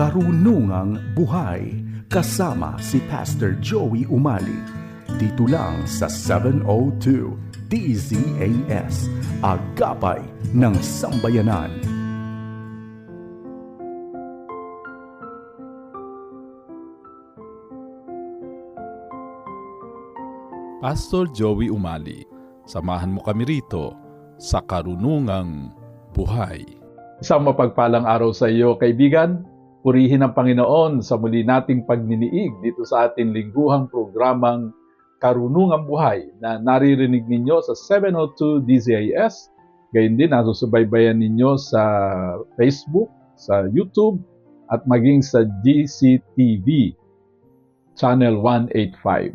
Karunungang Buhay kasama si Pastor Joey Umali. Dito lang sa 702 DZAS, Agapay ng Sambayanan. Pastor Joey Umali, samahan mo kami rito sa Karunungang Buhay. Isang mapagpalang araw sa iyo, kaibigan. Purihin ang Panginoon sa muli nating pagniniig dito sa ating lingguhang programang Karunungang Buhay na naririnig ninyo sa 702 DZIS. Gayun din, nasusubaybayan ninyo sa Facebook, sa YouTube, at maging sa GCTV, Channel 185.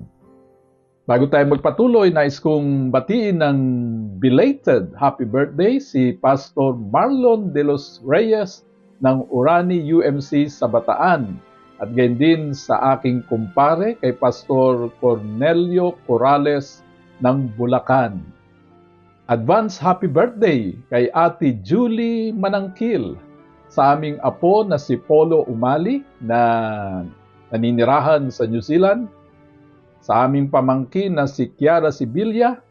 Bago tayo magpatuloy, nais kong batiin ng belated happy birthday si Pastor Marlon de los Reyes ng Urani UMC sa Bataan at gayon din sa aking kumpare kay Pastor Cornelio Corrales ng Bulacan. Advance happy birthday kay Ate Julie Manangkil sa aming apo na si Polo Umali na naninirahan sa New Zealand sa aming pamangkin na si Kiara Sibilia,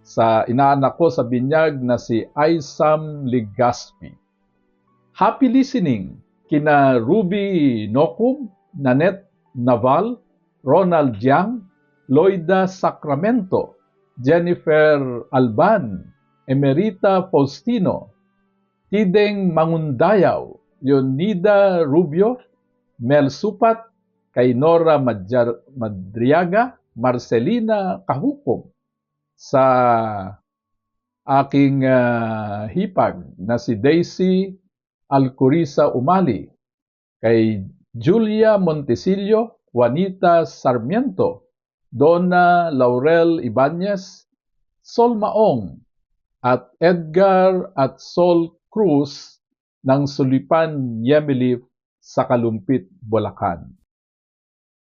sa inaanak ko sa binyag na si Aisam Ligaspi. Happy listening. Kina Ruby Nokum, Nanette Naval, Ronald Jiang, Loida Sacramento, Jennifer Alban, Emerita Faustino, Tideng Mangundayaw, Leonida Rubio, Mel Supat, kay Nora Madjar- Madriaga, Marcelina Kahupog, sa aking ah, hipag na si Daisy Alcurisa Umali, kay Julia Montesillo, Juanita Sarmiento, Donna Laurel Ibanez, Sol Maong, at Edgar at Sol Cruz ng Sulipan Yemili sa Kalumpit, Bulacan.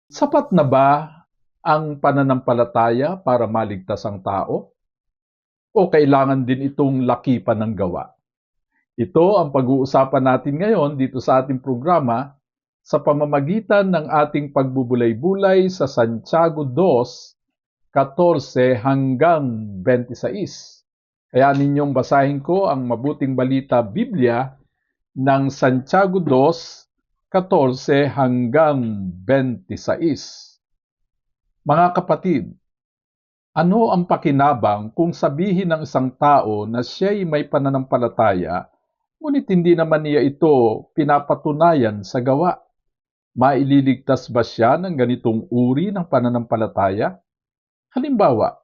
Sapat na ba ang pananampalataya para maligtas ang tao? O kailangan din itong lakipan ng gawa? Ito ang pag-uusapan natin ngayon dito sa ating programa sa pamamagitan ng ating pagbubulay-bulay sa Santiago 2, 14 hanggang 26. Kaya ninyong basahin ko ang mabuting balita Biblia ng Santiago 2, 14 hanggang 26. Mga kapatid, ano ang pakinabang kung sabihin ng isang tao na siya'y may pananampalataya, ngunit hindi naman niya ito pinapatunayan sa gawa? Maililigtas ba siya ng ganitong uri ng pananampalataya? Halimbawa,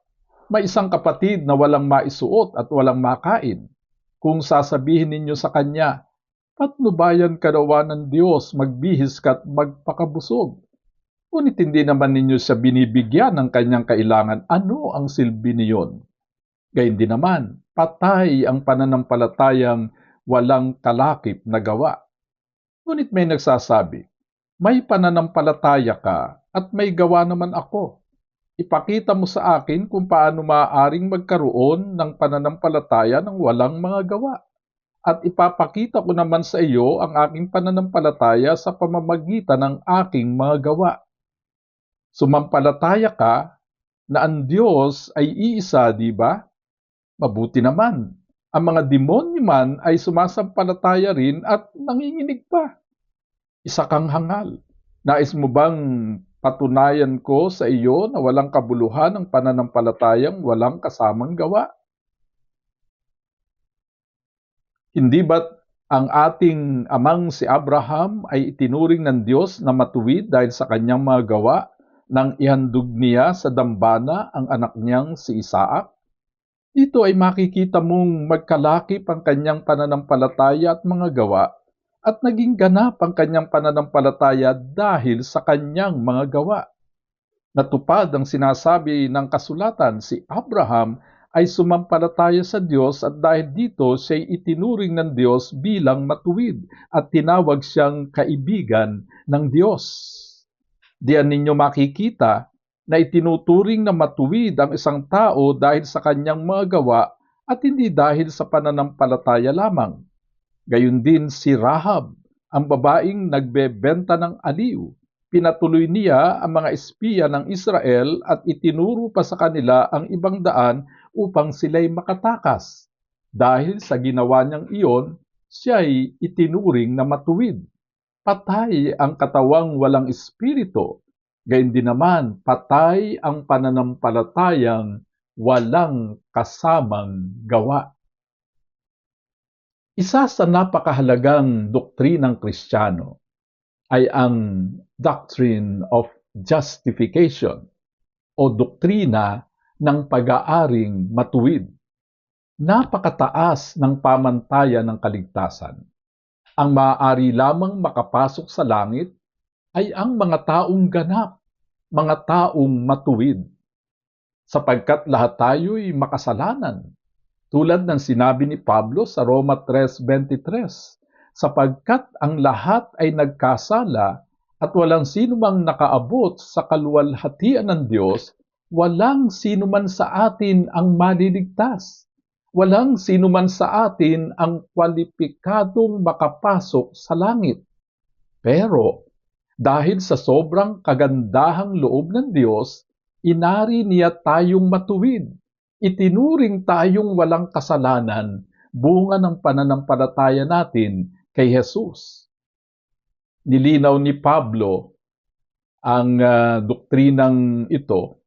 may isang kapatid na walang maisuot at walang makain. Kung sasabihin ninyo sa kanya, patnubayan ka daw ng Diyos, magbihis ka at magpakabusog. Ngunit hindi naman ninyo siya binibigyan ng kanyang kailangan. Ano ang silbi niyon? Gayun din naman, patay ang pananampalatayang walang kalakip na gawa. Ngunit may nagsasabi, may pananampalataya ka at may gawa naman ako. Ipakita mo sa akin kung paano maaaring magkaroon ng pananampalataya ng walang mga gawa at ipapakita ko naman sa iyo ang aking pananampalataya sa pamamagitan ng aking mga gawa. Sumampalataya ka na ang Diyos ay iisa, di ba? Mabuti naman. Ang mga demonyo man ay sumasampalataya rin at nanginginig pa. Isa kang hangal. Nais mo bang patunayan ko sa iyo na walang kabuluhan ng pananampalatayang walang kasamang gawa? Hindi ba't ang ating amang si Abraham ay itinuring ng Diyos na matuwid dahil sa kanyang mga gawa nang ihandog niya sa dambana ang anak niyang si Isaac? Dito ay makikita mong magkalakip ang kanyang pananampalataya at mga gawa at naging ganap ang kanyang pananampalataya dahil sa kanyang mga gawa. Natupad ang sinasabi ng kasulatan si Abraham ay sumampalataya sa Diyos at dahil dito siya'y itinuring ng Diyos bilang matuwid at tinawag siyang kaibigan ng Diyos. Diyan ninyo makikita na itinuturing na matuwid ang isang tao dahil sa kanyang mga gawa at hindi dahil sa pananampalataya lamang. Gayun din si Rahab ang babaeng nagbebenta ng aliw. Pinatuloy niya ang mga espiya ng Israel at itinuro pa sa kanila ang ibang daan upang sila'y makatakas. Dahil sa ginawa niyang iyon, siya'y itinuring na matuwid. Patay ang katawang walang espiritu, gayon din naman patay ang pananampalatayang walang kasamang gawa. Isa sa napakahalagang doktrinang Kristiyano ay ang doctrine of justification o doktrina ng pag-aaring matuwid. Napakataas ng pamantayan ng kaligtasan. Ang maaari lamang makapasok sa langit ay ang mga taong ganap, mga taong matuwid. Sapagkat lahat tayo'y makasalanan. Tulad ng sinabi ni Pablo sa Roma 3.23, sapagkat ang lahat ay nagkasala at walang sino mang nakaabot sa kaluwalhatian ng Diyos, walang sino man sa atin ang maliligtas. Walang sino man sa atin ang kwalipikadong makapasok sa langit. Pero dahil sa sobrang kagandahang loob ng Diyos, inari niya tayong matuwid. Itinuring tayong walang kasalanan, bunga ng pananampalataya natin kay Jesus. Nilinaw ni Pablo ang uh, doktrinang ito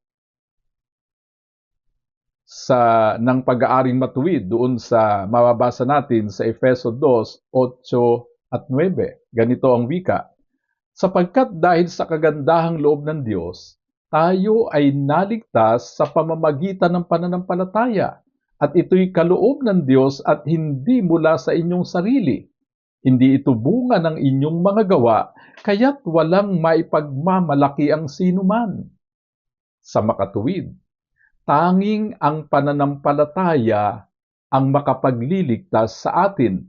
sa ng pag-aaring matuwid doon sa mababasa natin sa Efeso 2, 8 at 9. Ganito ang wika. Sapagkat dahil sa kagandahang loob ng Diyos, tayo ay naligtas sa pamamagitan ng pananampalataya at ito'y kaloob ng Diyos at hindi mula sa inyong sarili. Hindi ito bunga ng inyong mga gawa, kaya't walang maipagmamalaki ang sinuman. Sa makatuwid, tanging ang pananampalataya ang makapagliligtas sa atin.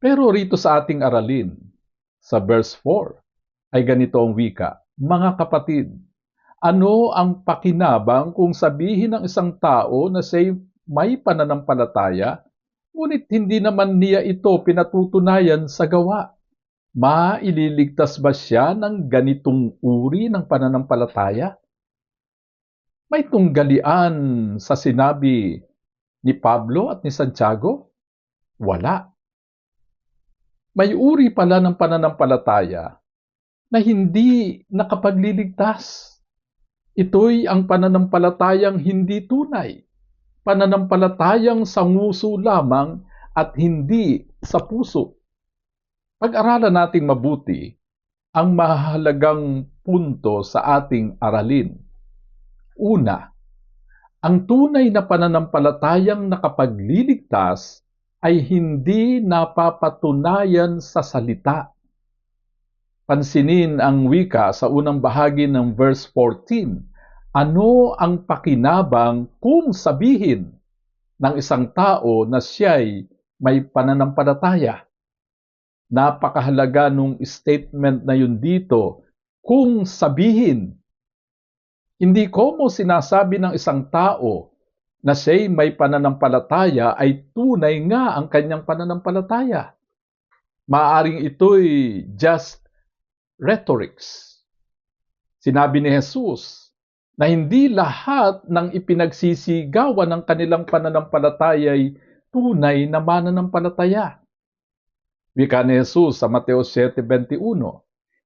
Pero rito sa ating aralin, sa verse 4, ay ganito ang wika, Mga kapatid, ano ang pakinabang kung sabihin ng isang tao na say may pananampalataya, ngunit hindi naman niya ito pinatutunayan sa gawa? Maililigtas ba siya ng ganitong uri ng pananampalataya? May tunggalian sa sinabi ni Pablo at ni Santiago? Wala. May uri pala ng pananampalataya na hindi nakapagliligtas. Ito'y ang pananampalatayang hindi tunay, pananampalatayang sa nguso lamang at hindi sa puso. Pag-aralan nating mabuti ang mahalagang punto sa ating aralin. Una, ang tunay na pananampalatayang nakapagliligtas ay hindi napapatunayan sa salita. Pansinin ang wika sa unang bahagi ng verse 14. Ano ang pakinabang kung sabihin ng isang tao na siya'y may pananampalataya? Napakahalaga nung statement na yun dito, kung sabihin hindi ko mo sinasabi ng isang tao na siya'y may pananampalataya ay tunay nga ang kanyang pananampalataya. Maaring ito'y just rhetorics. Sinabi ni Jesus na hindi lahat ng ipinagsisigawan ng kanilang pananampalataya ay tunay na mananampalataya. Wika ni Jesus sa Mateo 7.21,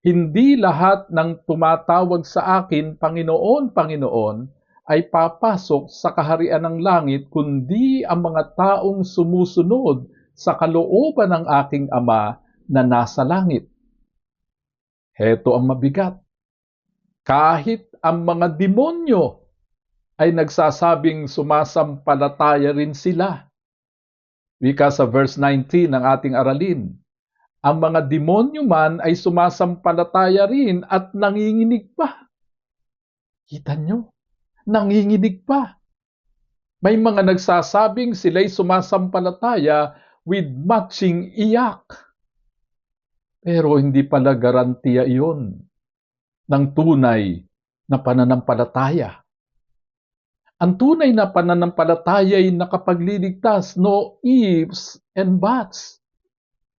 hindi lahat ng tumatawag sa akin, Panginoon, Panginoon, ay papasok sa kaharian ng langit, kundi ang mga taong sumusunod sa kalooban ng aking Ama na nasa langit. Heto ang mabigat. Kahit ang mga demonyo ay nagsasabing sumasampalataya rin sila. Wika sa verse 19 ng ating aralin, ang mga demonyo man ay sumasampalataya rin at nanginginig pa. Kita nyo? Nanginginig pa. May mga nagsasabing sila'y sumasampalataya with matching iyak. Pero hindi pala garantiya iyon ng tunay na pananampalataya. Ang tunay na pananampalataya ay nakapagliligtas, no ifs and buts.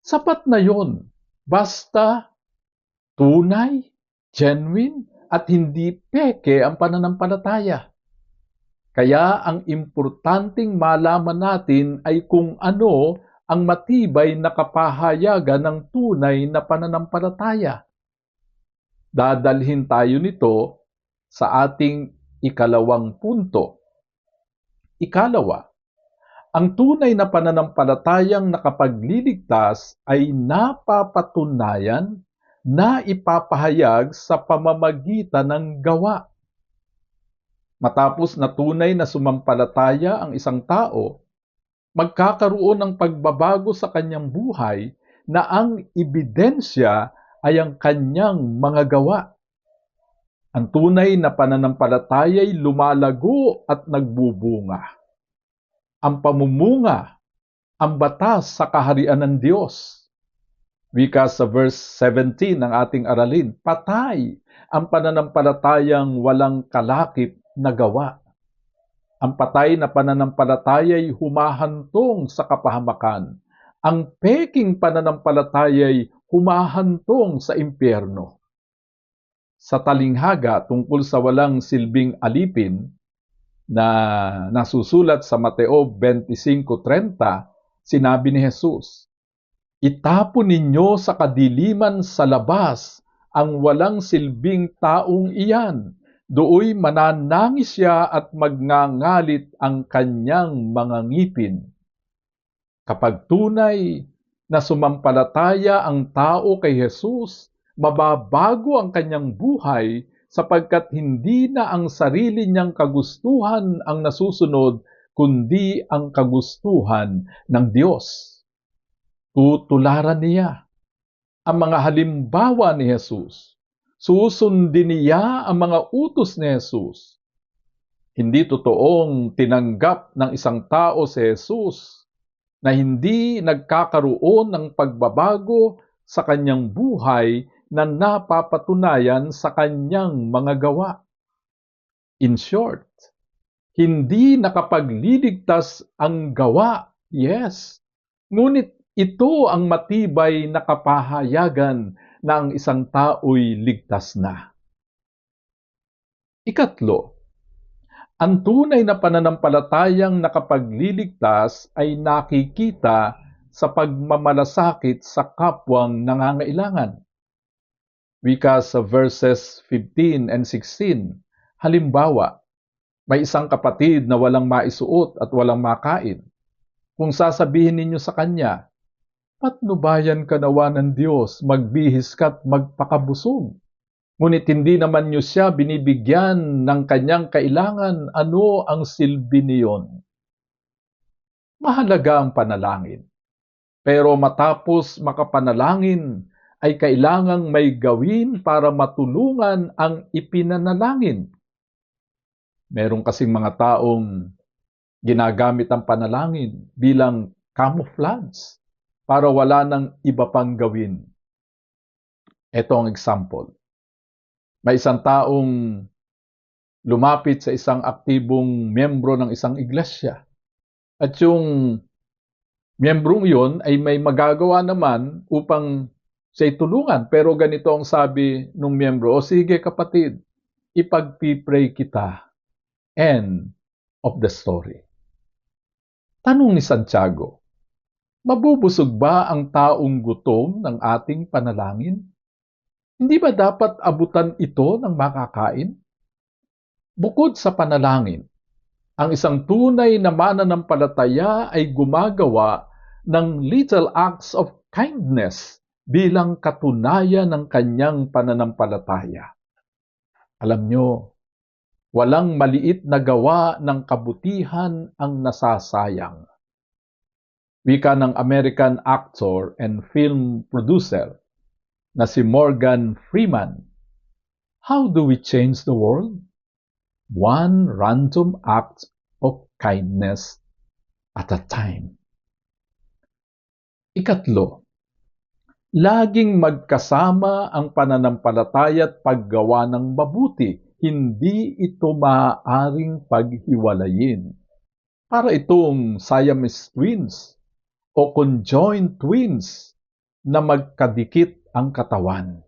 Sapat na yon. Basta tunay, genuine, at hindi peke ang pananampalataya. Kaya ang importanteng malaman natin ay kung ano ang matibay na kapahayagan ng tunay na pananampalataya. Dadalhin tayo nito sa ating ikalawang punto. Ikalawa, ang tunay na pananampalatayang nakapagliligtas ay napapatunayan na ipapahayag sa pamamagitan ng gawa. Matapos na tunay na sumampalataya ang isang tao, magkakaroon ng pagbabago sa kanyang buhay na ang ebidensya ay ang kanyang mga gawa. Ang tunay na pananampalataya ay lumalago at nagbubunga. Ang pamumunga, ang batas sa kaharian ng Diyos. Wika sa verse 17 ng ating aralin, patay ang pananampalatayang walang kalakip na gawa. Ang patay na pananampalataya ay humahantong sa kapahamakan. Ang peking pananampalataya ay humahantong sa impyerno. Sa talinghaga tungkol sa walang silbing alipin na nasusulat sa Mateo 25.30, sinabi ni Jesus, Itapon ninyo sa kadiliman sa labas ang walang silbing taong iyan. Dooy mananangis siya at magngangalit ang kanyang mga ngipin. Kapag tunay na sumampalataya ang tao kay Jesus, mababago ang kanyang buhay sapagkat hindi na ang sarili niyang kagustuhan ang nasusunod, kundi ang kagustuhan ng Diyos tutularan niya ang mga halimbawa ni Jesus. Susundin niya ang mga utos ni Jesus. Hindi totoong tinanggap ng isang tao si Jesus na hindi nagkakaroon ng pagbabago sa kanyang buhay na napapatunayan sa kanyang mga gawa. In short, hindi nakapagliligtas ang gawa, yes, ngunit ito ang matibay na kapahayagan na ang isang tao'y ligtas na. Ikatlo, ang tunay na pananampalatayang nakapagliligtas ay nakikita sa pagmamalasakit sa kapwang nangangailangan. Wika sa verses 15 and 16, halimbawa, may isang kapatid na walang maisuot at walang makain. Kung sasabihin ninyo sa kanya, patnubayan ka nawa ng Diyos, magbihis ka't magpakabusog. Ngunit hindi naman niyo siya binibigyan ng kanyang kailangan, ano ang silbi niyon? Mahalaga ang panalangin. Pero matapos makapanalangin, ay kailangang may gawin para matulungan ang ipinanalangin. Meron kasing mga taong ginagamit ang panalangin bilang camouflage para wala nang iba pang gawin. Ito ang example. May isang taong lumapit sa isang aktibong miyembro ng isang iglesia. At yung miyembrong yun ay may magagawa naman upang siya tulungan. Pero ganito ang sabi ng miyembro, o sige kapatid, ipagpipray kita. End of the story. Tanong ni Santiago, Mabubusog ba ang taong gutom ng ating panalangin? Hindi ba dapat abutan ito ng makakain? Bukod sa panalangin, ang isang tunay na mananampalataya ay gumagawa ng little acts of kindness bilang katunayan ng kanyang pananampalataya. Alam nyo, walang maliit na gawa ng kabutihan ang nasasayang wika ng American actor and film producer na si Morgan Freeman. How do we change the world? One random act of kindness at a time. Ikatlo, laging magkasama ang pananampalataya at paggawa ng mabuti. Hindi ito maaaring paghiwalayin. Para itong Siamese twins o conjoined twins na magkadikit ang katawan.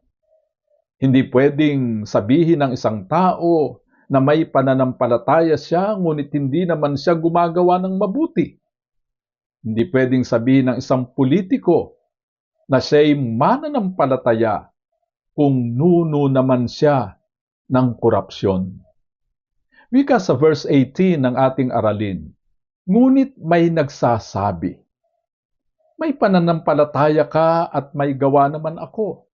Hindi pwedeng sabihin ng isang tao na may pananampalataya siya ngunit hindi naman siya gumagawa ng mabuti. Hindi pwedeng sabihin ng isang politiko na siya'y mananampalataya kung nuno naman siya ng korupsyon. Wika sa verse 18 ng ating aralin, Ngunit may nagsasabi, May pananampalataya ka at may gawa naman ako.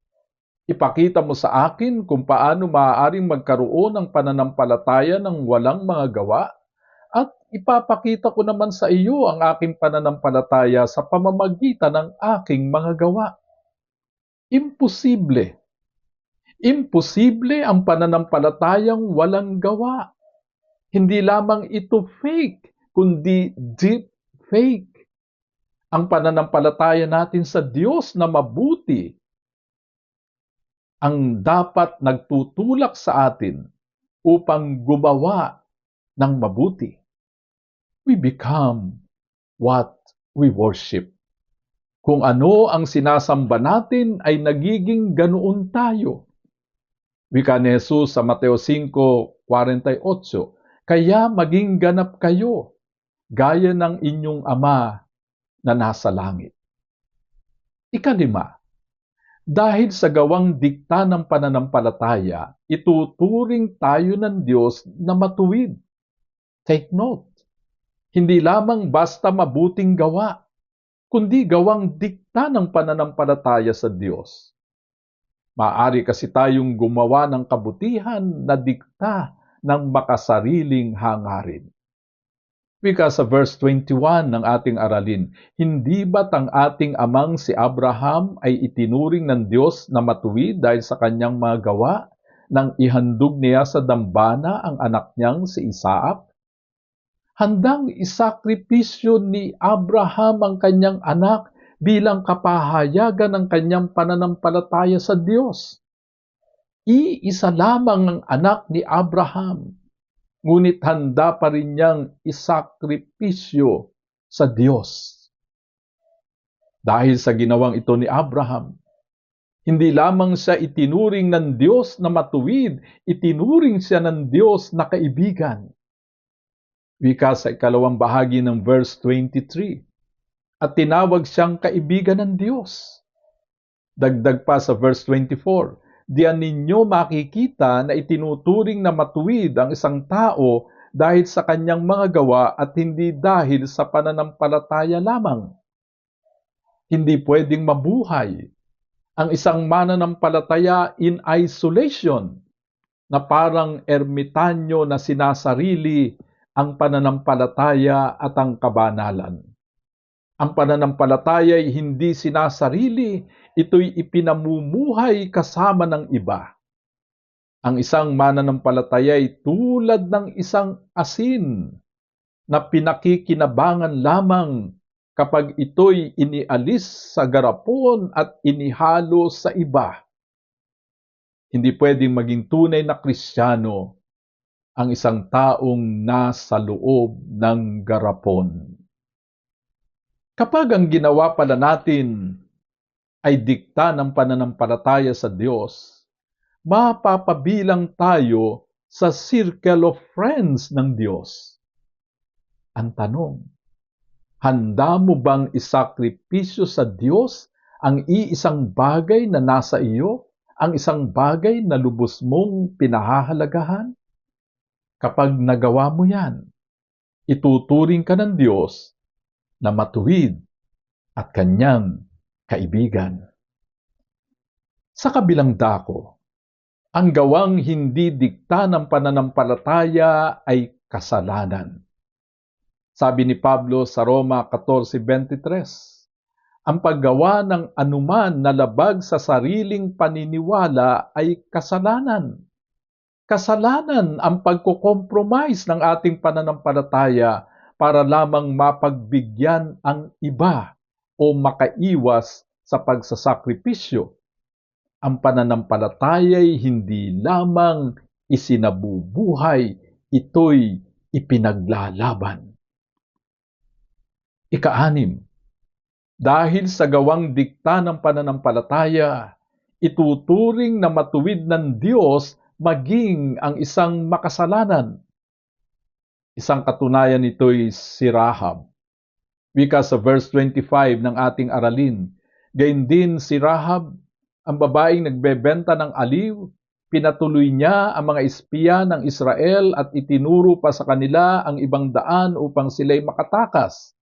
Ipakita mo sa akin kung paano maaaring magkaroon ng pananampalataya ng walang mga gawa at ipapakita ko naman sa iyo ang aking pananampalataya sa pamamagitan ng aking mga gawa. Imposible. Imposible ang pananampalatayang walang gawa. Hindi lamang ito fake, kundi deep fake. Ang pananampalataya natin sa Diyos na mabuti ang dapat nagtutulak sa atin upang gumawa ng mabuti. We become what we worship. Kung ano ang sinasamba natin ay nagiging ganoon tayo. Wika ni Jesus sa Mateo 5.48, Kaya maging ganap kayo, gaya ng inyong Ama na nasa langit. Ikalima, dahil sa gawang dikta ng pananampalataya, ituturing tayo ng Diyos na matuwid. Take note, hindi lamang basta mabuting gawa, kundi gawang dikta ng pananampalataya sa Diyos. Maari kasi tayong gumawa ng kabutihan na dikta ng makasariling hangarin. Wika sa verse 21 ng ating aralin, Hindi ba't ang ating amang si Abraham ay itinuring ng Diyos na matuwid dahil sa kanyang mga gawa nang ihandog niya sa dambana ang anak niyang si Isaac? Handang isakripisyo ni Abraham ang kanyang anak bilang kapahayagan ng kanyang pananampalataya sa Diyos. Iisa lamang ang anak ni Abraham, ngunit handa pa rin niyang isakripisyo sa Diyos. Dahil sa ginawang ito ni Abraham, hindi lamang siya itinuring ng Diyos na matuwid, itinuring siya ng Diyos na kaibigan. Wika sa ikalawang bahagi ng verse 23, at tinawag siyang kaibigan ng Diyos. Dagdag pa sa verse 24, diyan ninyo makikita na itinuturing na matuwid ang isang tao dahil sa kanyang mga gawa at hindi dahil sa pananampalataya lamang. Hindi pwedeng mabuhay ang isang mananampalataya in isolation na parang ermitanyo na sinasarili ang pananampalataya at ang kabanalan. Ang pananampalataya ay hindi sinasarili, ito'y ipinamumuhay kasama ng iba. Ang isang mananampalataya ay tulad ng isang asin na pinakikinabangan lamang kapag ito'y inialis sa garapon at inihalo sa iba. Hindi pwedeng maging tunay na kristyano ang isang taong nasa loob ng garapon. Kapag ang ginawa pala natin ay dikta ng pananampalataya sa Diyos, mapapabilang tayo sa circle of friends ng Diyos. Ang tanong, handa mo bang isakripisyo sa Diyos ang iisang bagay na nasa iyo, ang isang bagay na lubos mong pinahahalagahan? Kapag nagawa mo yan, ituturing ka ng Diyos na matuwid at kanyang kaibigan. Sa kabilang dako, ang gawang hindi dikta ng pananampalataya ay kasalanan. Sabi ni Pablo sa Roma 14.23, ang paggawa ng anuman na labag sa sariling paniniwala ay kasalanan. Kasalanan ang pagkukompromise ng ating pananampalataya para lamang mapagbigyan ang iba o makaiwas sa pagsasakripisyo. Ang pananampalataya'y hindi lamang isinabubuhay, ito'y ipinaglalaban. Ikaanim, Dahil sa gawang dikta ng pananampalataya, ituturing na matuwid ng Diyos maging ang isang makasalanan. Isang katunayan nito'y si Rahab. Wika sa verse 25 ng ating aralin, gayon din si Rahab, ang babaeng nagbebenta ng aliw, pinatuloy niya ang mga espiya ng Israel at itinuro pa sa kanila ang ibang daan upang sila'y makatakas.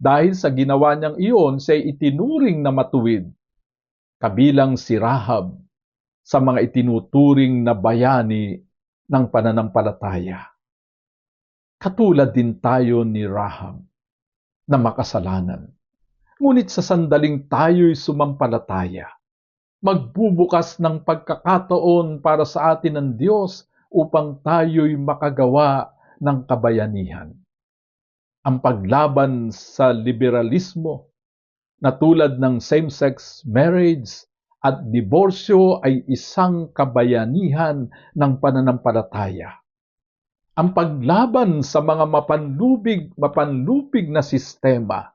Dahil sa ginawa niyang iyon, siya'y itinuring na matuwid. Kabilang si Rahab sa mga itinuturing na bayani ng pananampalataya. Katulad din tayo ni Rahab na makasalanan. Ngunit sa sandaling tayo'y sumampalataya, magbubukas ng pagkakataon para sa atin ng Diyos upang tayo'y makagawa ng kabayanihan. Ang paglaban sa liberalismo na tulad ng same-sex marriage at diborsyo ay isang kabayanihan ng pananampalataya. Ang paglaban sa mga mapanlubig, mapanlupig na sistema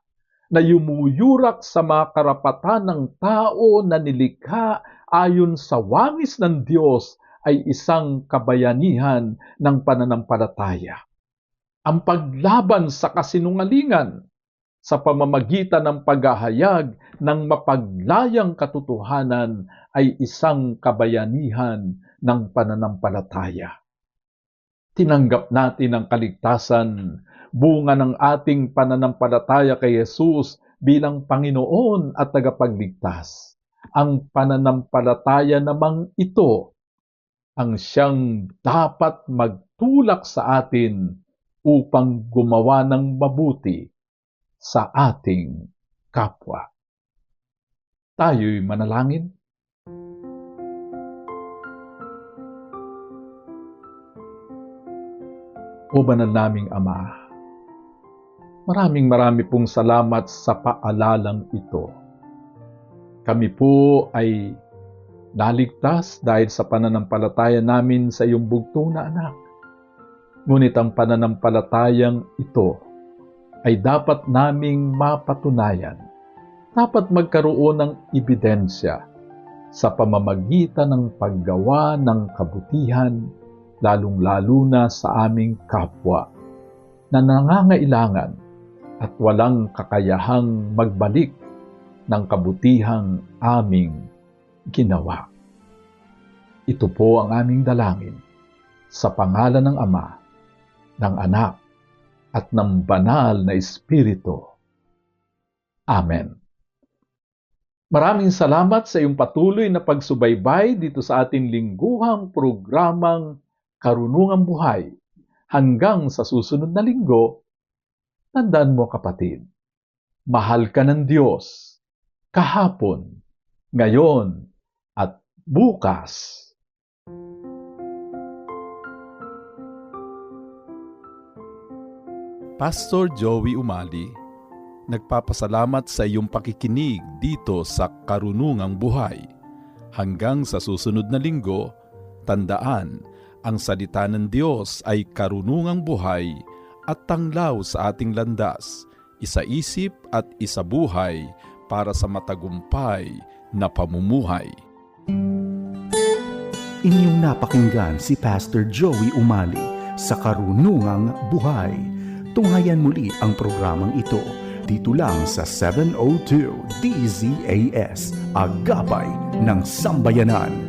na yumuyurak sa mga karapatan ng tao na nilikha ayon sa wangis ng Diyos ay isang kabayanihan ng pananampalataya. Ang paglaban sa kasinungalingan sa pamamagitan ng paghahayag ng mapaglayang katotohanan ay isang kabayanihan ng pananampalataya. Tinanggap natin ang kaligtasan bunga ng ating pananampalataya kay Jesus bilang Panginoon at tagapagligtas. Ang pananampalataya namang ito ang siyang dapat magtulak sa atin upang gumawa ng mabuti sa ating kapwa. Tayo'y manalangin. O banal naming Ama, Maraming marami pong salamat sa paalalang ito. Kami po ay naligtas dahil sa pananampalataya namin sa iyong bugtong na anak. Ngunit ang pananampalatayang ito ay dapat naming mapatunayan. Dapat magkaroon ng ebidensya sa pamamagitan ng paggawa ng kabutihan, lalong-lalo na sa aming kapwa na nangangailangan at walang kakayahang magbalik ng kabutihang aming ginawa. Ito po ang aming dalangin sa pangalan ng Ama, ng Anak, at ng Banal na Espiritu. Amen. Maraming salamat sa iyong patuloy na pagsubaybay dito sa ating lingguhang programang Karunungang Buhay. Hanggang sa susunod na linggo, Tandaan mo kapatid, mahal ka ng Diyos kahapon, ngayon, at bukas. Pastor Joey Umali, nagpapasalamat sa iyong pakikinig dito sa Karunungang Buhay. Hanggang sa susunod na linggo, tandaan, ang salita ng Diyos ay karunungang buhay at tanglaw sa ating landas, isa-isip at isabuhay para sa matagumpay na pamumuhay. Inyong napakinggan si Pastor Joey Umali sa Karunungang Buhay. Tunghayan muli ang programang ito dito lang sa 702 DZAS, Agapay ng Sambayanan